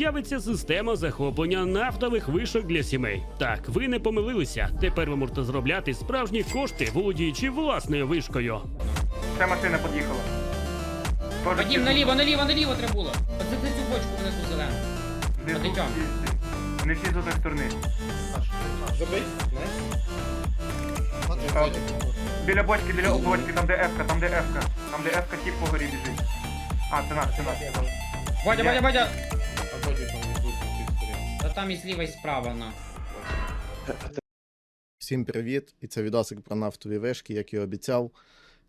З'явиться система захоплення нафтових вишок для сімей. Так, ви не помилилися. Тепер ви можете зробляти справжні кошти, володіючи власною вишкою. Ця машина під'їхала. Вадим, наліво, наліво, наліво треба було. Оце за цю бочку внизу зелену. Внизу Потечем. всі- Не всі з одної сторони. Забий. Біля бочки, біля бочки, там де F-ка, там де F-ка. Там де F-ка тип по горі біжить. А, це наш, це наш. Вадя, Вадя, Вадя! А там сторін. Та там і зліва, і справа, на. Всім привіт! І це відосик про нафтові вишки, як і обіцяв.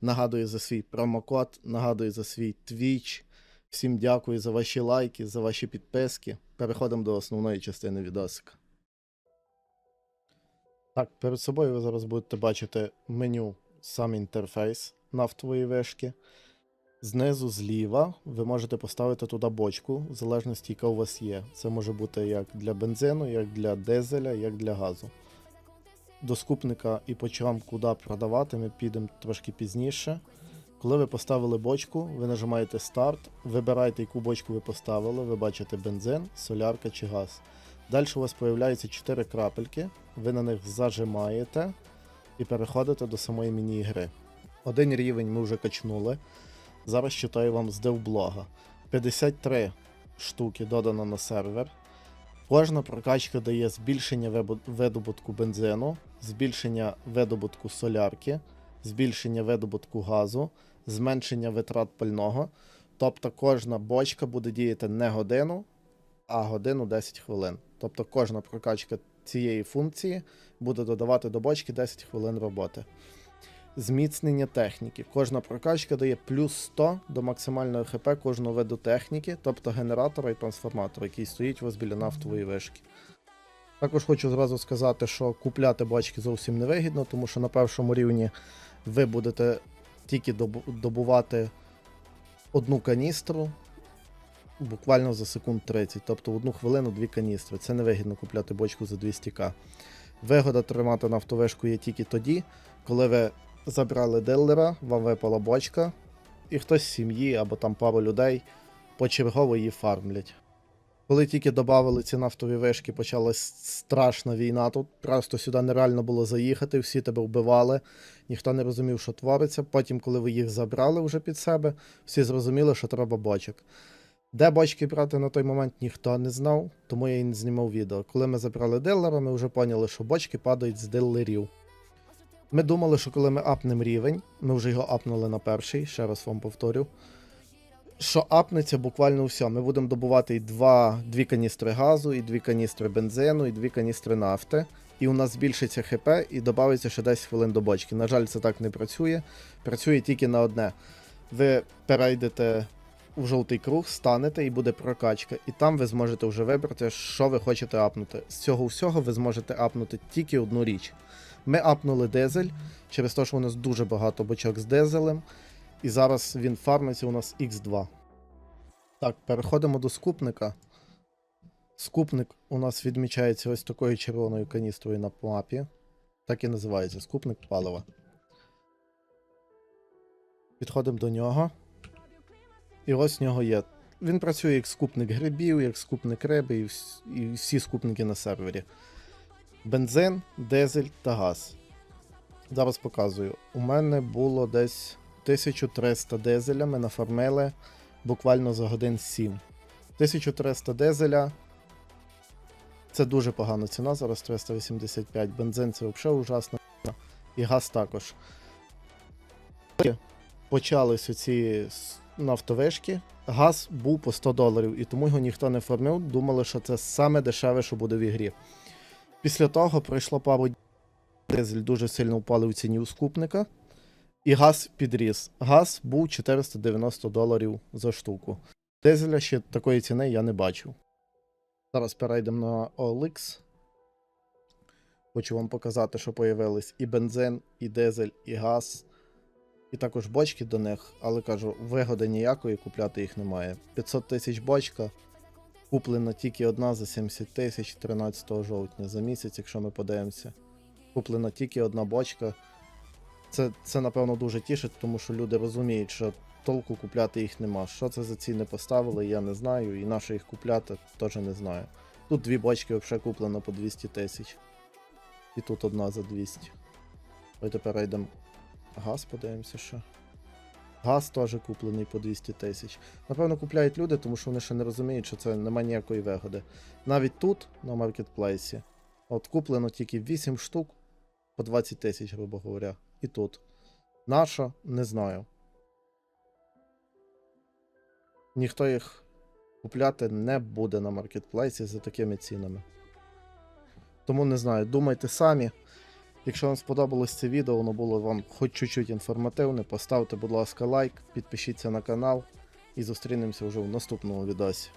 Нагадую за свій промокод, нагадую за свій Twitch. Всім дякую за ваші лайки, за ваші підписки. Переходимо до основної частини відосика. Так, перед собою ви зараз будете бачити меню сам інтерфейс нафтової вишки. Знизу зліва ви можете поставити туди бочку, в залежності, яка у вас є. Це може бути як для бензину, як для дизеля, як для газу до скупника і по чам куди продавати, ми підемо трошки пізніше. Коли ви поставили бочку, ви нажимаєте старт, вибираєте, яку бочку ви поставили, ви бачите бензин, солярка чи газ. Далі у вас з'являються 4 крапельки, ви на них зажимаєте і переходите до самої міні-гри. Один рівень ми вже качнули. Зараз читаю вам з девблога. 53 штуки додано на сервер. Кожна прокачка дає збільшення видобутку бензину, збільшення видобутку солярки, збільшення видобутку газу, зменшення витрат пального. Тобто кожна бочка буде діяти не годину, а годину 10 хвилин. Тобто кожна прокачка цієї функції буде додавати до бочки 10 хвилин роботи. Зміцнення техніки. Кожна прокачка дає плюс 100 до максимального ХП кожного виду техніки, тобто генератора і трансформатора, який стоїть у вас біля нафтової вишки. Також хочу зразу сказати, що купляти бочки зовсім не вигідно, тому що на першому рівні ви будете тільки добувати одну каністру буквально за секунд 30, тобто в одну хвилину дві каністри. Це невигідно купляти бочку за 200к. Вигода тримати нафтовишку є тільки тоді, коли ви забрали дилера, вам випала бочка, і хтось з сім'ї або там пару людей почергово її фармлять. Коли тільки додали ці нафтові вишки, почалась страшна війна. Тут просто сюди нереально було заїхати, всі тебе вбивали, ніхто не розумів, що твориться. Потім, коли ви їх забрали вже під себе, всі зрозуміли, що треба бочок. Де бочки брати на той момент ніхто не знав, тому я і не знімав відео. Коли ми забрали дилера, ми вже поняли, що бочки падають з дилерів. Ми думали, що коли ми апнемо рівень, ми вже його апнули на перший, ще раз вам повторю. Що апнеться буквально все. Ми будемо добувати і два, дві каністри газу, і дві каністри бензину, і дві каністри нафти. І у нас збільшиться ХП і додається ще 10 хвилин до бочки. На жаль, це так не працює. Працює тільки на одне. Ви перейдете в жовтий круг, станете і буде прокачка. І там ви зможете вже вибрати, що ви хочете апнути. З цього всього ви зможете апнути тільки одну річ. Ми апнули дизель через те, що у нас дуже багато бочок з дизелем. І зараз він фармиться у нас X2. Так, переходимо до скупника. Скупник у нас відмічається ось такою червоною каністрою на мапі. Так і називається скупник палива. Підходимо до нього. І ось в нього є. Він працює як скупник грибів, як скупник риби і всі скупники на сервері. Бензин, дизель та газ. Зараз показую. У мене було десь 1300 дизеля. Ми нафармили буквально за годин 7. 1300 дизеля. Це дуже погана ціна, зараз 385. Бензин це взагалі ужасна ціна. І газ також. Почались оці нафтовишки. Газ був по 100 доларів, і тому його ніхто не фармив. Думали, що це саме дешеве, що буде в ігрі. Після того пройшло пару днів. Дизель дуже сильно впали в ціні у скупника. І газ підріс. Газ був 490 доларів за штуку. Дизеля ще такої ціни я не бачив. Зараз перейдемо на OLX. Хочу вам показати, що появились і бензин, і дизель, і газ. І також бочки до них, але кажу, вигоди ніякої купляти їх немає. 500 тисяч бочка. Куплена тільки одна за 70 тисяч 13 жовтня за місяць, якщо ми подивимося. Куплена тільки одна бочка. Це, це напевно дуже тішить, тому що люди розуміють, що толку купляти їх нема. Що це за ціни поставили, я не знаю, і на що їх купляти, теж не знаю. Тут дві бочки взагалі куплено по 200 тисяч. І тут одна за 200. Ой, тепер йдемо. Газ подивимося ще. Газ теж куплений по 200 тисяч. Напевно, купляють люди, тому що вони ще не розуміють, що це немає ніякої вигоди. Навіть тут, на маркетплейсі, от куплено тільки 8 штук по 20 тисяч, грубо говоря. І тут. Наша, не знаю. Ніхто їх купляти не буде на маркетплейсі за такими цінами. Тому не знаю, думайте самі. Якщо вам сподобалось це відео, воно було вам хоч чуть-чуть інформативне, поставте, будь ласка, лайк, підпишіться на канал і зустрінемося вже в наступному відосі.